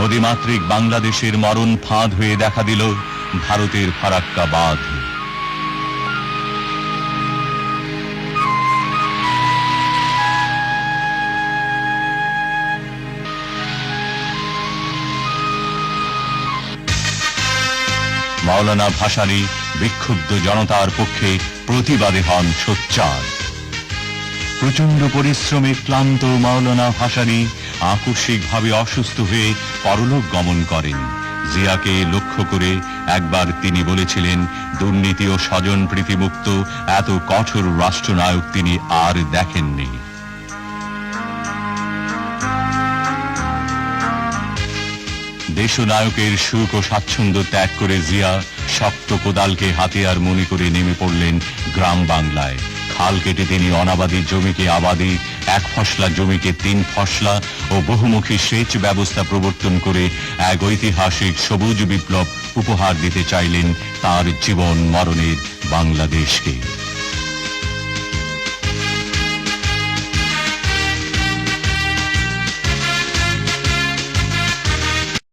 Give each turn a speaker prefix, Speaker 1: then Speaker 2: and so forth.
Speaker 1: নদীমাতৃক বাংলাদেশের মরণ ফাঁদ হয়ে দেখা দিল ভারতের ফারাক্কা বাঁধ। মাওলানা ভাসানী বিক্ষুব্ধ জনতার পক্ষে প্রতিবাদে হন সোচ্চার। প্রচণ্ড পরিশ্রমে ক্লান্ত মাওলানা ভাসানী আকস্মিকভাবে অসুস্থ হয়ে পরলোক গমন করেন। জিয়াকে লক্ষ্য করে একবার তিনি বলেছিলেন, দুর্নীতি ও স্বজন প্রীতিমুক্ত, এত কঠোর রাষ্ট্রনায়ক তিনি আর দেখেননি। দেশনায়কের সুখ ও স্বাচ্ছন্দ্য ত্যাগ করে জিয়া শক্ত কোদালকে হাতিয়ার মনে করে নেমে পড়লেন গ্রাম বাংলায়। খাল কেটে তিনি অনাবাদী জমিকে আবাদি, এক ফসলা জমিকে তিন ফসলা ও বহুমুখী সেচ ব্যবস্থা প্রবর্তন করে এক ঐতিহাসিক সবুজ বিপ্লব উপহার দিতে চাইলেন তার জীবন মরণের বাংলাদেশকে।